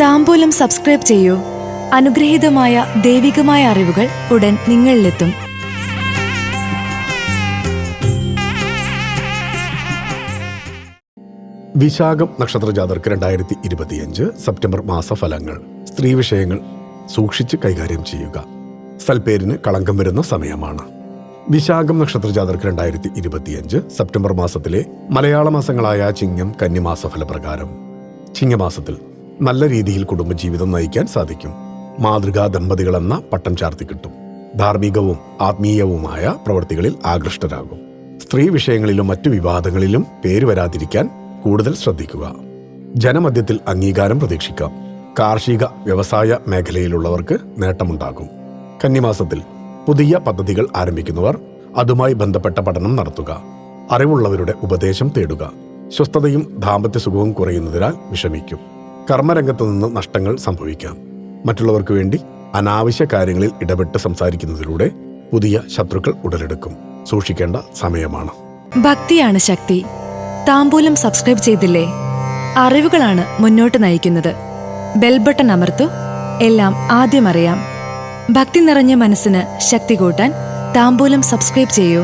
താമ്പൂലം subscribe ചെയ്യൂ. അനുഗ്രഹീതമായ ദൈവികമായ അറിവുകൾ ഉടൻ നിങ്ങളിലെത്തും. വിശാഖം നക്ഷത്ര ജാതർക്ക് രണ്ടായിരത്തി ഇരുപത്തിയഞ്ച് സെപ്റ്റംബർ മാസഫലങ്ങൾ. സ്ത്രീ വിഷയങ്ങൾ സൂക്ഷിച്ച് കൈകാര്യം ചെയ്യുക. സൽപ്പേരിന് കളങ്കം വരുന്ന സമയമാണ്. വിശാഖം നക്ഷത്ര ജാതർക്ക് രണ്ടായിരത്തി ഇരുപത്തിയഞ്ച് സെപ്റ്റംബർ മാസത്തിലെ മലയാള മാസങ്ങളായ ചിങ്ങം കന്നിമാസ ഫലപ്രകാരം ചിങ്ങമാസത്തിൽ നല്ല രീതിയിൽ കുടുംബജീവിതം നയിക്കാൻ സാധിക്കും. മാതൃകാ ദമ്പതികളെന്ന പട്ടം ചാർത്തി കിട്ടും. ധാർമ്മികവും ആത്മീയവുമായ പ്രവൃത്തികളിൽ ആകൃഷ്ടരാകും. സ്ത്രീ വിഷയങ്ങളിലും മറ്റു വിവാദങ്ങളിലും പേര് വരാതിരിക്കാൻ കൂടുതൽ ശ്രദ്ധിക്കുക. ജനമധ്യത്തിൽ അംഗീകാരം പ്രതീക്ഷിക്കാം. കാർഷിക വ്യവസായ മേഖലയിലുള്ളവർക്ക് നേട്ടമുണ്ടാകും. കന്നിമാസത്തിൽ പുതിയ പദ്ധതികൾ ആരംഭിക്കുന്നവർ അതുമായി ബന്ധപ്പെട്ട പഠനം നടത്തുക. അറിവുള്ളവരുടെ ഉപദേശം തേടുക. സ്വസ്ഥതയും ദാമ്പത്യ സുഖവും കുറയുന്നതിനാൽ വിഷമിക്കും. കർമ്മരംഗത്ത് നിന്ന് നഷ്ടങ്ങൾ സംഭവിക്കാം. മറ്റുള്ളവർക്ക് വേണ്ടി അനാവശ്യ കാര്യങ്ങളിൽ ഇടപെട്ട് സംസാരിക്കുന്നതിലൂടെ പുതിയ ശത്രുക്കൾ ഉടലെടുക്കും. സൂക്ഷിക്കേണ്ട സമയമാണ്. ഭക്തിയാണ് ശക്തി. താമ്പൂലം സബ്സ്ക്രൈബ് ചെയ്തില്ലേ? അറിവുകളാണ് മുന്നോട്ട് നയിക്കുന്നത്. ബെൽബട്ടൺ അമർത്തു. എല്ലാം ആദ്യം അറിയാം. ഭക്തി നിറഞ്ഞ മനസ്സിന് ശക്തി കൂട്ടാൻ താമ്പൂലം സബ്സ്ക്രൈബ് ചെയ്യൂ.